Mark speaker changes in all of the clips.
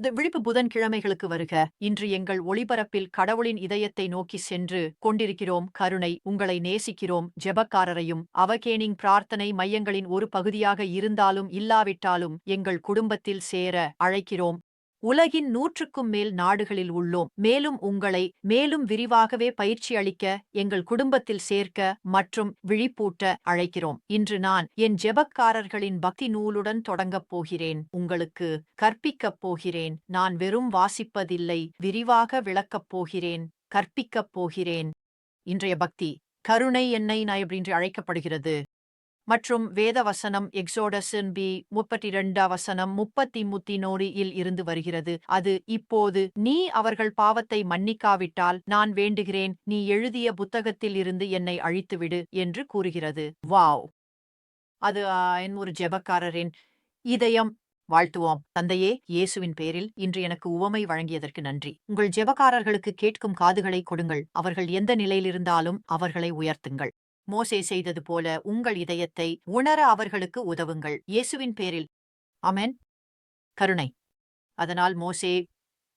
Speaker 1: இந்த விழிப்பு புதன்கிழமைகளுக்கு வருக. இன்று எங்கள் ஒளிபரப்பில் கடவுளின் இதயத்தை நோக்கி சென்று கொண்டிருக்கிறோம். கருணை உங்களை நேசிக்கிறோம். ஜெபக்காரரையும் அவகேனிங் பிரார்த்தனை மையங்களின் ஒரு பகுதியாக இருந்தாலும் இல்லாவிட்டாலும் எங்கள் குடும்பத்தில் சேர அழைக்கிறோம். உலகின் நூற்றுக்கும் மேல் நாடுகளில் உள்ளோம். மேலும் உங்களை மேலும் விரிவாகவே பயிற்சி அளிக்க எங்கள் குடும்பத்தில் சேர்க்க மற்றும் விழிப்பூட்ட அழைக்கிறோம். இன்று நான் என் ஜெபக்காரர்களின் பக்தி நூலுடன் தொடங்கப் போகிறேன். உங்களுக்கு கற்பிக்கப் போகிறேன். நான் வெறும் வாசிப்பதில்லை விரிவாக விளக்கப் போகிறேன் கற்பிக்கப் போகிறேன். இன்றைய பக்தி கருணை என்னை நாய் என்று அழைக்கப்படுகிறது. மற்றும் வேத வசனம் எக்ஸோடசன் பி முப்பத்தி இரண்டா வசனம் முப்பத்தி முத்தி இல் இருந்து வருகிறது. அது இப்போது நீ அவர்கள் பாவத்தை மன்னிக்காவிட்டால் நான் வேண்டுகிறேன் நீ எழுதிய புத்தகத்தில் இருந்து என்னை அழித்துவிடு என்று கூறுகிறது. வாவ்! அது என் ஒரு ஜெபக்காரரின் இதயம். வாழ்த்துவோம். தந்தையே இயேசுவின் பேரில் இன்று எனக்கு உவமை வழங்கியதற்கு நன்றி. உங்கள் ஜெபக்காரர்களுக்கு கேட்கும் காதுகளை கொடுங்கள். அவர்கள் எந்த நிலையிலிருந்தாலும் அவர்களை உயர்த்துங்கள். மோசே செய்தது போல உங்கள் இதயத்தை உணர அவர்களுக்கு உதவுங்கள். இயேசுவின் பேரில். அமென் கருணை. அதனால் மோசே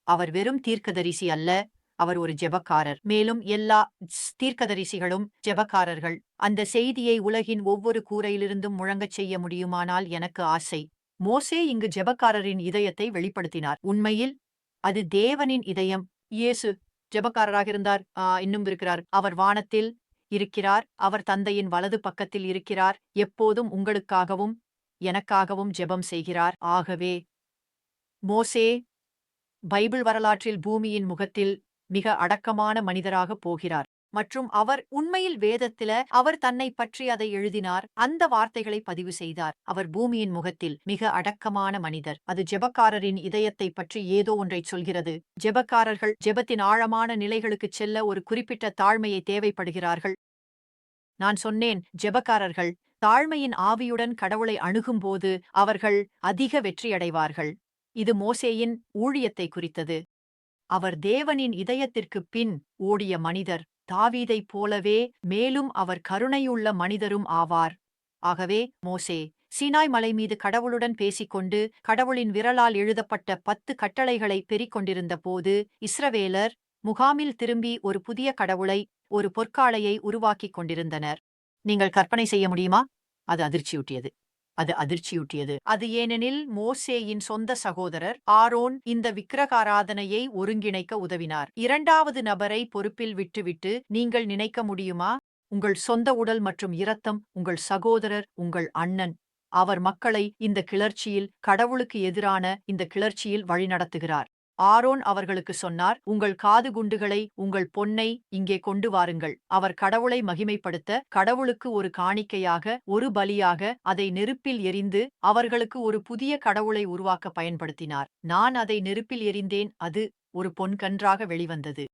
Speaker 1: அவர் வெறும் தீர்க்கதரிசி அல்ல அவர் ஒரு ஜெபக்காரர். மேலும் எல்லா தீர்க்கதரிசிகளும் ஜெபக்காரர்கள். அந்த செய்தியை உலகின் ஒவ்வொரு கூரையிலிருந்தும் முழங்கச் செய்ய முடியுமானால் எனக்கு ஆசை. மோசே இங்கு ஜெபக்காரரின் இதயத்தை வெளிப்படுத்தினார். உண்மையில் அது தேவனின் இதயம். இயேசு ஜெபக்காரராக இருந்தார். இன்னும் இருக்கிறார். அவர் வானத்தில் இருக்கிறார் அவர் தந்தையின் வலது பக்கத்தில் இருக்கிறார் எப்போதும் உங்களுக்காகவும் எனக்காகவும் ஜெபம் செய்கிறார். ஆகவே மோசே பைபிள் வரலாற்றில் பூமியின் முகத்தில் மிக அடக்கமான மனிதராகப் போகிறார். மற்றும் அவர் உண்மையில் வேதத்தில அவர் தன்னை பற்றி அதை எழுதினார். அந்த வார்த்தைகளை பதிவு செய்தார். அவர் பூமியின் முகத்தில் மிக அடக்கமான மனிதர். அது ஜெபக்காரரின் இதயத்தை பற்றி ஏதோ ஒன்றை சொல்கிறது. ஜெபக்காரர்கள் ஜெபத்தின் ஆழமான நிலைகளுக்கு செல்ல ஒரு குறிப்பிட்ட தாழ்மையை தேவைப்படுகிறார்கள். நான் சொன்னேன் ஜெபக்காரர்கள் தாழ்மையின் ஆவியுடன் கடவுளை அணுகும்போது அவர்கள் அதிக வெற்றியடைவார்கள். இது மோசேயின் ஊழியத்தை குறித்தது. அவர் தேவனின் இதயத்திற்குப் பின் ஓடிய மனிதர். தாவீதைப் போலவே மேலும் அவர் கருணையுள்ள மனிதரும் ஆவார். ஆகவே மோசே சீனாய் மலை மீது கடவுளுடன் பேசிக்கொண்டு கடவுளின் விரலால் எழுதப்பட்ட பத்து கட்டளைகளை பெறிக்கொண்டிருந்த போது இஸ்ரவேலர் முகாமில் திரும்பி ஒரு புதிய கடவுளை ஒரு பொற்காளையை உருவாக்கிக் கொண்டிருந்தனர். நீங்கள் கற்பனை செய்ய முடியுமா? அது அதிர்ச்சியூட்டியது. அது அதிர்ச்சியூட்டியது. அது ஏனெனில் மோசேயின் சொந்த சகோதரர் ஆரோன் இந்த விக்கிரகாராதனையை ஒருங்கிணைக்க உதவினார். இரண்டாவது நபரை பொறுப்பில் விட்டுவிட்டு நீங்கள் நினைக்க முடியுமா? உங்கள் சொந்த உடல் மற்றும் இரத்தம் உங்கள் சகோதரர் உங்கள் அண்ணன் அவர் மக்களை இந்த கிளர்ச்சியில் கடவுளுக்கு எதிரான இந்த கிளர்ச்சியில் வழிநடத்துகிறார். ஆரோன் அவர்களுக்கு சொன்னார் உங்கள் காது குண்டுகளை உங்கள் பொன்னை இங்கே கொண்டு வாருங்கள். அவர் கடவுளை மகிமைப்படுத்த கடவுளுக்கு ஒரு காணிக்கையாக ஒரு பலியாக அதை நெருப்பில் எரிந்து அவர்களுக்கு ஒரு புதிய கடவுளை உருவாக்க பயன்படுத்தினார். நான் அதை நெருப்பில் எரிந்தேன் அது ஒரு பொன்கன்றாக வெளிவந்தது.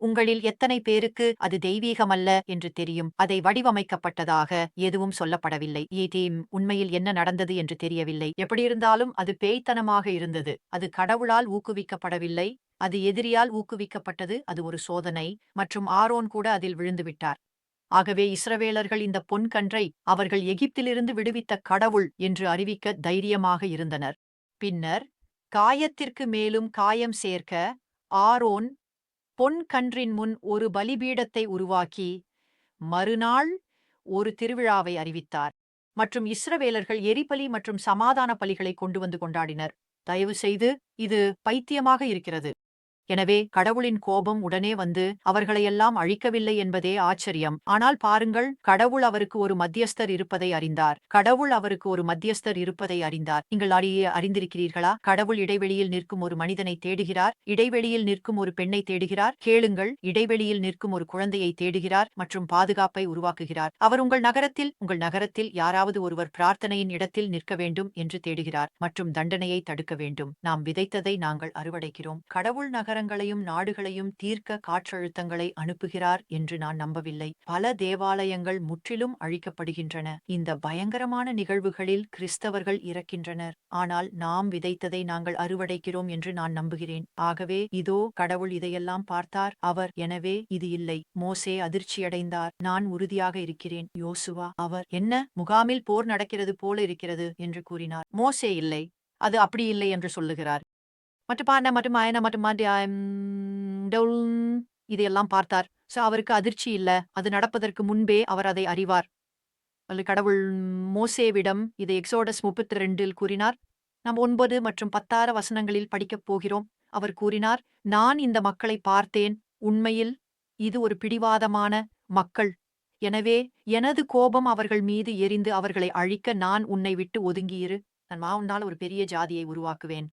Speaker 1: உங்களில் எத்தனை பேருக்கு அது தெய்வீகமல்ல என்று தெரியும். அதை வடிவமைக்கப்பட்டதாக எதுவும் சொல்லப்படவில்லை. ஏதேம் உண்மையில் என்ன நடந்தது என்று தெரியவில்லை. எப்படியிருந்தாலும் அது பேய்த்தனமாக இருந்தது. அது கடவுளால் ஊக்குவிக்கப்படவில்லை. அது எதிரியால் ஊக்குவிக்கப்பட்டது. அது ஒரு சோதனை. மற்றும் ஆரோன் கூட அதில் விழுந்துவிட்டார். ஆகவே இஸ்ரவேலர்கள் இந்த பொன்கன்றை அவர்கள் எகிப்திலிருந்து விடுவித்த கடவுள் என்று அறிவிக்க தைரியமாக இருந்தனர். பின்னர் காயத்திற்கு மேலும் காயம் சேர்க்க ஆரோன் பொன் கன்றின் முன் ஒரு பலிபீடத்தை உருவாக்கி மறுநாள் ஒரு திருவிழாவை அறிவித்தார். மற்றும் இஸ்ரவேலர்கள் எரிபலி மற்றும் சமாதான பலிகளை கொண்டு வந்து கொண்டாடினர். தயவு செய்து இது பைத்தியமாக இருக்கிறது. எனவே கடவுளின் கோபம் உடனே வந்து அவர்களையெல்லாம் அழிக்கவில்லை என்பதே ஆச்சரியம். ஆனால் பாருங்கள் கடவுள் அவருக்கு ஒரு மத்தியஸ்தர் இருப்பதை அறிந்தார். கடவுள் அவருக்கு ஒரு மத்தியஸ்தர் இருப்பதை அறிந்தார். நீங்கள் அடியே அறிந்திருக்கிறீர்களா? கடவுள் இடைவெளியில் நிற்கும் ஒரு மனிதனை தேடுகிறார். இடைவெளியில் நிற்கும் ஒரு பெண்ணை தேடுகிறார். கேளுங்கள் இடைவெளியில் நிற்கும் ஒரு குழந்தையை தேடுகிறார் மற்றும் பாதுகாப்பை உருவாக்குகிறார். அவர் உங்கள் நகரத்தில் உங்கள் நகரத்தில் யாராவது ஒருவர் பிரார்த்தனையின் இடத்தில் நிற்க வேண்டும் என்று தேடுகிறார் மற்றும் தண்டனையை தடுக்க வேண்டும். நாம் விதைத்ததை நாங்கள் அறுவடைக்கிறோம். கடவுள் நகர நகரங்களையும் நாடுகளையும் தீர்க்க காற்றழுத்தங்களை அனுப்புகிறார் என்று நான் நம்பவில்லை. பல தேவாலயங்கள் முற்றிலும் அழிக்கப்படுகின்றன. இந்த பயங்கரமான நிகழ்வுகளில் கிறிஸ்தவர்கள் இறக்கின்றனர். ஆனால் நாம் விதைத்ததை நாங்கள் அறுவடைக்கிறோம் என்று நான் நம்புகிறேன். ஆகவே இதோ கடவுள் இதையெல்லாம் பார்த்தார். அவர் எனவே இது இல்லை. மோசே அதிர்ச்சியடைந்தார். நான் உறுதியாக இருக்கிறேன். யோசுவா அவர் என்ன? முகாமில் போர் நடக்கிறது போல இருக்கிறது என்று கூறினார். மோசே இல்லை. அது அப்படி இல்லை என்று சொல்லுகிறார். மட்டுப்பான மட்டும் அயன மட்டும் இதையெல்லாம் பார்த்தார். சோ அவருக்கு அதிர்ச்சி இல்ல. அது நடப்பதற்கு முன்பே அவர் அதை அறிவார். அல்ல கடவுள் மோசேவிடம் இதை எக்ஸோடஸ் முப்பத்தி ரெண்டில் கூறினார். நாம் ஒன்பது மற்றும் பத்தாறு வசனங்களில் படிக்கப் போகிறோம். அவர் கூறினார் நான் இந்த மக்களை பார்த்தேன். உண்மையில் இது ஒரு பிடிவாதமான மக்கள். எனவே எனது கோபம் அவர்கள் மீது எரிந்து அவர்களை அழிக்க நான் உன்னை விட்டு ஒதுங்கியிரு. நான் மாவுண்டால் ஒரு பெரிய ஜாதியை உருவாக்குவேன்.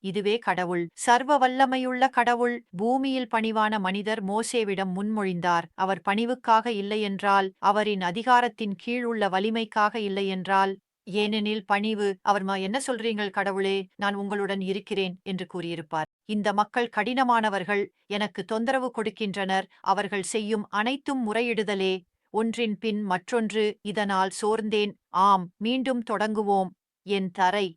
Speaker 1: இதுவே கடவுள். சர்வ வல்லமையுள்ள கடவுள். பூமியில் பணிவான மனிதர் மோசேவிடம் முன்மொழிந்தார். அவர் பணிவுக்காக இல்லையென்றால் அவரின் அதிகாரத்தின் கீழ் உள்ள வலிமைக்காக இல்லையென்றால் ஏனெனில் பணிவு. அவர்மா என்ன சொல்றீங்கள் கடவுளே? நான் உங்களுடன் இருக்கிறேன் என்று கூறியிருப்பார். இந்த மக்கள் கடினமானவர்கள். எனக்கு தொந்தரவு கொடுக்கின்றனர். அவர்கள் செய்யும் அனைத்தும் முறையிடுதலே. ஒன்றின் பின் மற்றொன்று இதனால் சோர்ந்தேன். ஆம் மீண்டும் தொடங்குவோம். என் தரை.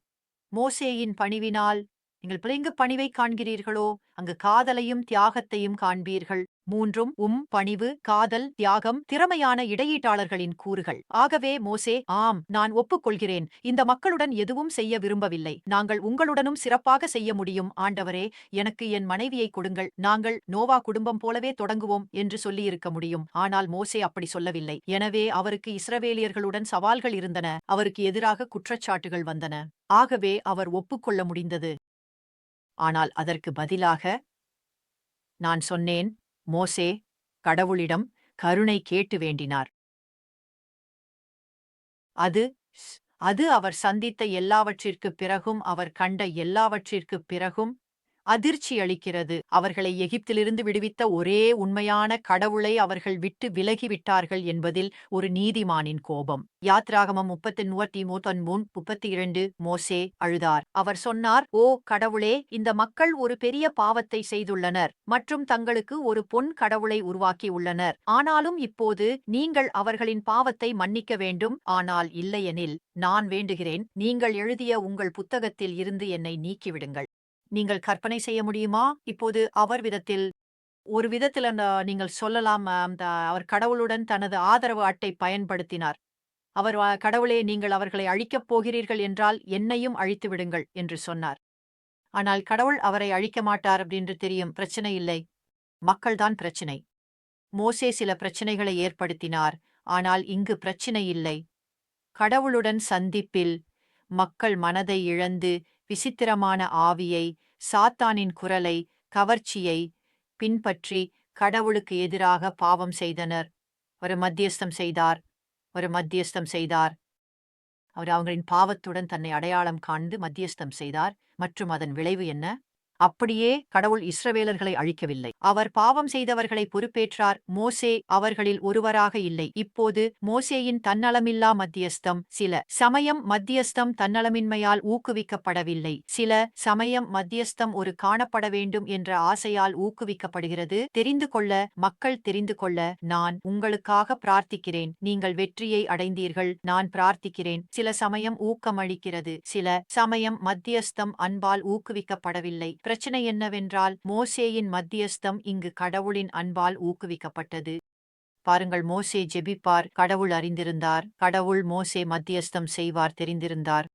Speaker 1: மோசேயின் பணிவினால் நீங்கள் பிள்ளைங்க பணிவை காண்கிறீர்களோ அங்கு காதலையும் தியாகத்தையும் காண்பீர்கள். மூன்றும் உம் பணிவு காதல் தியாகம் திறமையான இடையீட்டாளர்களின் கூறுகள். ஆகவே மோசே ஆம் நான் ஒப்புக்கொள்கிறேன். இந்த மக்களுடன் எதுவும் செய்ய விரும்பவில்லை. நாங்கள் உங்களுடனும் சிறப்பாக செய்ய முடியும். ஆண்டவரே எனக்கு என் மனைவியை கொடுங்கள். நாங்கள் நோவா குடும்பம் போலவே தொடங்குவோம் என்று சொல்லியிருக்க முடியும். ஆனால் மோசே அப்படி சொல்லவில்லை. எனவே அவருக்கு இஸ்ரவேலியர்களுடன் சவால்கள் இருந்தன. அவருக்கு எதிராக குற்றச்சாட்டுகள் வந்தன. ஆகவே அவர் ஒப்புக்கொள்ள முடிந்தது. ஆனால் அதற்கு பதிலாக நான் சொன்னேன் மோசே கடவுளிடம் கருணை கேட்டு வேண்டினார். அது அது அவர் சந்தித்த எல்லாவற்றிற்குப் பிறகும் அவர் கண்ட எல்லாவற்றிற்குப் பிறகும் அதிர்ச்சி அளிக்கிறது. அவர்களை எகிப்திலிருந்து விடுவித்த ஒரே உண்மையான கடவுளை அவர்கள் விட்டு விலகிவிட்டார்கள் என்பதில் ஒரு நீதிமானின் கோபம். யாத்ராகமம் முப்பத்தி மூவத்தி மூத்தொன்பூன் முப்பத்தி இரண்டு மோசே அழுதார். அவர் சொன்னார் ஓ கடவுளே இந்த மக்கள் ஒரு பெரிய பாவத்தை செய்துள்ளனர் மற்றும் தங்களுக்கு ஒரு பொன் கடவுளை உருவாக்கியுள்ளனர் ஆனாலும் இப்போது நீங்கள் அவர்களின் பாவத்தை மன்னிக்க வேண்டும். ஆனால் இல்லையெனில் நான் வேண்டுகிறேன். நீங்கள் எழுதிய உங்கள் புத்தகத்தில் இருந்து என்னை நீக்கிவிடுங்கள். நீங்கள் கற்பனை செய்ய முடியுமா? இப்போது அவர் விதத்தில் ஒரு விதத்தில் நீங்கள் சொல்லலாம் அந்த அவர் கடவுளுடன் தனது ஆதரவு அட்டை பயன்படுத்தினார். அவர் கடவுளே நீங்கள் அவர்களை அழிக்கப் போகிறீர்கள் என்றால் என்னையும் அழித்து விடுங்கள் என்று சொன்னார். ஆனால் கடவுள் அவரை அழிக்க மாட்டார் அப்படின்னு தெரியும். பிரச்சனை இல்லை. மக்கள்தான் பிரச்சினை. மோசே சில பிரச்சனைகளை ஏற்படுத்தினார். ஆனால் இங்கு பிரச்சினை இல்லை. கடவுளுடன் சந்திப்பில் மக்கள் மனதை இழந்து விசித்திரமான ஆவியை சாத்தானின் குரலை கவர்ச்சியை பின்பற்றி கடவுளுக்கு எதிராக பாவம் செய்தனர். ஒரு மத்தியஸ்தம் செய்தார். ஒரு மத்தியஸ்தம் செய்தார். அவர் அவங்களின் பாவத்துடன் தன்னை அடையாளம் காண்டு மத்தியஸ்தம் செய்தார். மற்றும் அதன் விளைவு என்ன? அப்படியே கடவுள் இஸ்ரவேலர்களை அழிக்கவில்லை. அவர் பாவம் செய்தவர்களை பொறுப்பேற்றார். மோசே அவர்களில் ஒருவராக இல்லை. இப்போது மோசேயின் தன்னலமில்லா மத்தியஸ்தம். சில சமயம் மத்தியஸ்தம் தன்னலமின்மையால் ஊக்குவிக்கப்படவில்லை. சில சமயம் மத்தியஸ்தம் ஒரு காணப்பட வேண்டும் என்ற ஆசையால் ஊக்குவிக்கப்படுகிறது. தெரிந்து கொள்ள மக்கள் தெரிந்து கொள்ள நான் உங்களுக்காக பிரார்த்திக்கிறேன். நீங்கள் வெற்றியை அடைந்தீர்கள். நான் பிரார்த்திக்கிறேன். சில சமயம் ஊக்கமளிக்கிறது. சில சமயம் மத்தியஸ்தம் அன்பால் ஊக்குவிக்கப்படவில்லை. பிரச்சனை என்னவென்றால் மோசேயின் மத்தியஸ்தம் இங்கு கடவுளின் அன்பால் ஊக்குவிக்கப்பட்டது. பாருங்கள் மோசே ஜெபிப்பார் கடவுள் அறிந்திருந்தார் கடவுள் மோசே மத்தியஸ்தம் செய்வார் தெரிந்திருந்தார்.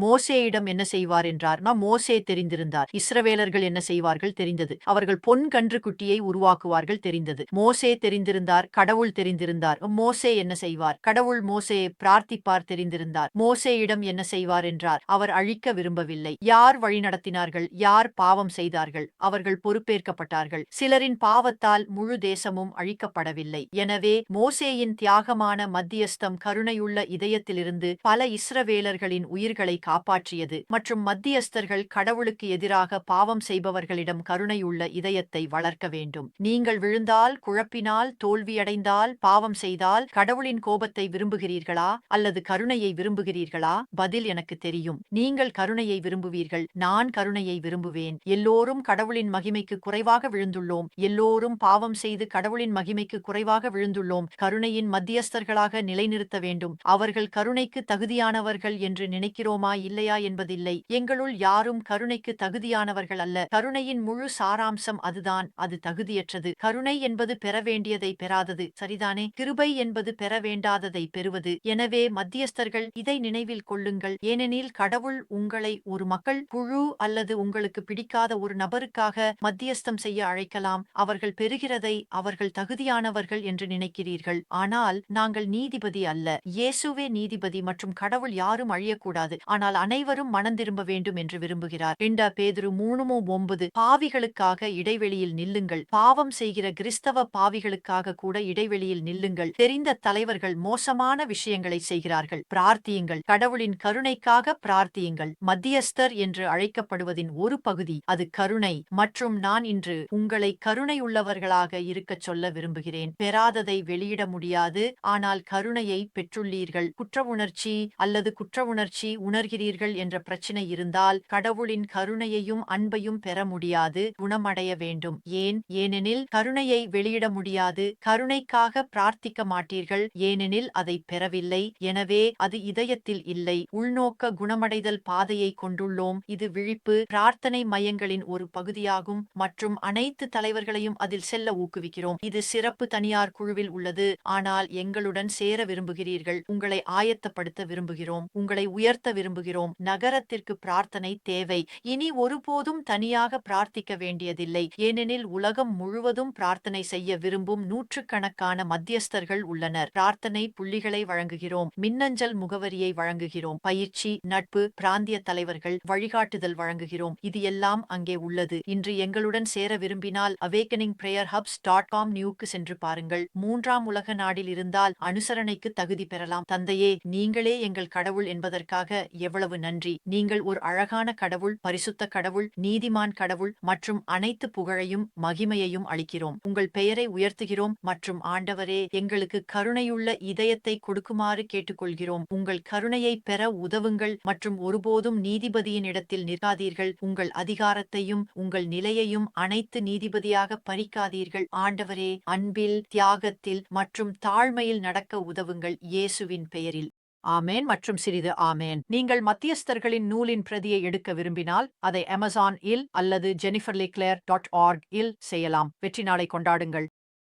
Speaker 1: மோசேயிடம் என்ன செய்வார் என்றார். மோசே தெரிந்திருந்தார். இஸ்ரவேலர்கள் என்ன செய்வார்கள் தெரிந்தது. அவர்கள் பொன் கன்று குட்டியை உருவாக்குவார்கள் தெரிந்தது. மோசே தெரிந்திருந்தார். கடவுள் தெரிந்திருந்தார். மோசே என்ன செய்வார்? கடவுள் மோசே பிரார்த்திப்பார் தெரிந்திருந்தார். மோசேயிடம் என்ன செய்வார் என்றார். அவர் அழிக்க விரும்பவில்லை. யார் வழிநடத்தினார்கள் யார் பாவம் செய்தார்கள்? அவர்கள் பொறுப்பேற்கப்பட்டார்கள். சிலரின் பாவத்தால் முழு தேசமும் அழிக்கப்படவில்லை. எனவே மோசேயின் தியாகமான மத்தியஸ்தம் கருணையுள்ள இதயத்திலிருந்து பல இஸ்ரவேலர்களின் உயிர்களை காப்பாற்றியது. மற்றும் மத்தியஸ்தர்கள் கடவுளுக்கு எதிராக பாவம் செய்பவர்களிடம் கருணையுள்ள இதயத்தை வளர்க்க வேண்டும். நீங்கள் விழுந்தால் குழப்பினால் தோல்வியடைந்தால் பாவம் செய்தால் கடவுளின் கோபத்தை விரும்புகிறீர்களா? அல்லது கருணையை விரும்புகிறீர்களா? பதில் எனக்கு தெரியும். நீங்கள் கருணையை விரும்புவீர்கள். நான் கருணையை விரும்புவேன். எல்லோரும் கடவுளின் மகிமைக்கு குறைவாக விழுந்துள்ளோம். எல்லோரும் பாவம் செய்து கடவுளின் மகிமைக்கு குறைவாக விழுந்துள்ளோம். கருணையின் மத்தியஸ்தர்களாக நிலைநிறுத்த வேண்டும். அவர்கள் கருணைக்கு தகுதியானவர்கள் என்று நினைக்கிறோமா இல்லையா என்பதில்லை. எங்களுள் யாரும் கருணைக்கு தகுதியானவர்கள் அல்ல. கருணையின் முழு சாராம்சம் அதுதான். அது தகுதியற்றது. கருணை என்பது பெற வேண்டியதை பெறாதது. சரிதானே? கிருபை என்பது பெற வேண்டாததை பெறுவது. எனவே மத்தியஸ்தர்கள் இதை நினைவில் கொள்ளுங்கள். ஏனெனில் கடவுள் உங்களை ஒரு மக்கள் குழு அல்லது உங்களுக்கு பிடிக்காத ஒரு நபருக்காக மத்தியஸ்தம் செய்ய அழைக்கலாம். அவர்கள் பெறுகிறதை அவர்கள் தகுதியானவர்கள் என்று நினைக்கிறீர்கள். ஆனால் நாங்கள் நீதிபதி அல்ல. இயேசுவே நீதிபதி மற்றும் கடவுள் யாரும் அழியக்கூடாது. ஆனால் அனைவரும் மனந்திரும்ப வேண்டும் என்று விரும்புகிறார். ரெண்டா பேதுரு மூணுமோ ஒன்பது பாவிகளுக்காக இடைவெளியில் நில்லுங்கள். பாவம் செய்கிற கிறிஸ்தவ பாவிகளுக்காக கூட இடைவெளியில் நில்லுங்கள். தெரிந்த தலைவர்கள் மோசமான விஷயங்களை செய்கிறார்கள். பிரார்த்தியுங்கள். கடவுளின் கருணைக்காக பிரார்த்தியுங்கள். மத்தியஸ்தர் என்று அழைக்கப்படுவதின் ஒரு பகுதி அது கருணை. மற்றும் நான் இன்று உங்களை கருணையுள்ளவர்களாக இருக்கச் சொல்ல விரும்புகிறேன். பெறாததை வெளியிட முடியாது. ஆனால் கருணையை பெற்றுள்ளீர்கள். குற்ற உணர்ச்சி அல்லது குற்ற உணர்ச்சி உணர்கிறீர்கள் என்ற பிரச்சனை இருந்தால் கடவுளின் கருணையையும் அன்பையும் பெற முடியாது குணமடைய வேண்டும். ஏன்? ஏனெனில் கருணையை வெளியிட முடியாது கருணைக்காக பிரார்த்திக்க மாட்டீர்கள். ஏனெனில் அதை பெறவில்லை. எனவே அது இதயத்தில் இல்லை. உள்நோக்க குணமடைதல் பாதையை கொண்டுள்ளோம். இது விழிப்பு பிரார்த்தனை மையங்களின் ஒரு பகுதியாகும். மற்றும் அனைத்து தலைவர்களையும் அதில் செல்ல ஊக்குவிக்கிறோம். இது சிறப்பு தனியார் குழுவில் உள்ளது. ஆனால் எங்களுடன் சேர விரும்புகிறீர்கள். உங்களை ஆயத்தப்படுத்த விரும்புகிறோம். உங்களை உயர்த்த விரும்புகிறோம். விரும்புகிறோம். நகரத்திற்கு பிரார்த்தனை தேவை. இனி ஒருபோதும் தனியாக பிரார்த்திக்க வேண்டியதில்லை. ஏனெனில் உலகம் முழுவதும் பிரார்த்தனை செய்ய விரும்பும் நூற்றுக்கணக்கான மத்தியஸ்தர்கள் உள்ளனர். பிரார்த்தனை புள்ளிகளை வழங்குகிறோம். மின்னஞ்சல் முகவரியை வழங்குகிறோம். பயிற்சி நட்பு பிராந்திய தலைவர்கள் வழிகாட்டுதல் வழங்குகிறோம். இது எல்லாம் அங்கே உள்ளது. இன்று எங்களுடன் சேர விரும்பினால் awakening prayer hubs dot com நியூக்கு சென்று பாருங்கள். மூன்றாம் உலக நாடில் இருந்தால் அனுசரணைக்கு தகுதி பெறலாம். தந்தையே நீங்களே எங்கள் கடவுள் என்பதற்காக எவ்வளவு நன்றி. நீங்கள் ஒரு அழகான கடவுள் பரிசுத்த கடவுள் நீதிமான் கடவுள் மற்றும் அனைத்து புகழையும் மகிமையையும் அளிக்கிறோம். உங்கள் பெயரை உயர்த்துகிறோம் மற்றும் ஆண்டவரே எங்களுக்கு கருணையுள்ள இதயத்தை கொடுக்குமாறு கேட்டுக்கொள்கிறோம். உங்கள் கருணையை பெற உதவுங்கள் மற்றும் ஒருபோதும் நீதிபதியின் இடத்தில் நிற்காதீர்கள். உங்கள் அதிகாரத்தையும் உங்கள் நிலையையும் அனைத்து நீதிபதியாக பறிக்காதீர்கள். ஆண்டவரே அன்பில் தியாகத்தில் மற்றும் தாழ்மையில் நடக்க உதவுங்கள். இயேசுவின் பெயரில். ஆமேன் மற்றும் சிறிது ஆமேன். நீங்கள் மத்தியஸ்தர்களின் நூலின் பிரதியை எடுக்க விரும்பினால் அதை அமேசான் இல் அல்லது ஜெனிஃபர் லிக்ளேர் டாட் ஆர்க் இல் செய்யலாம். வெற்றி நாளை கொண்டாடுங்கள்.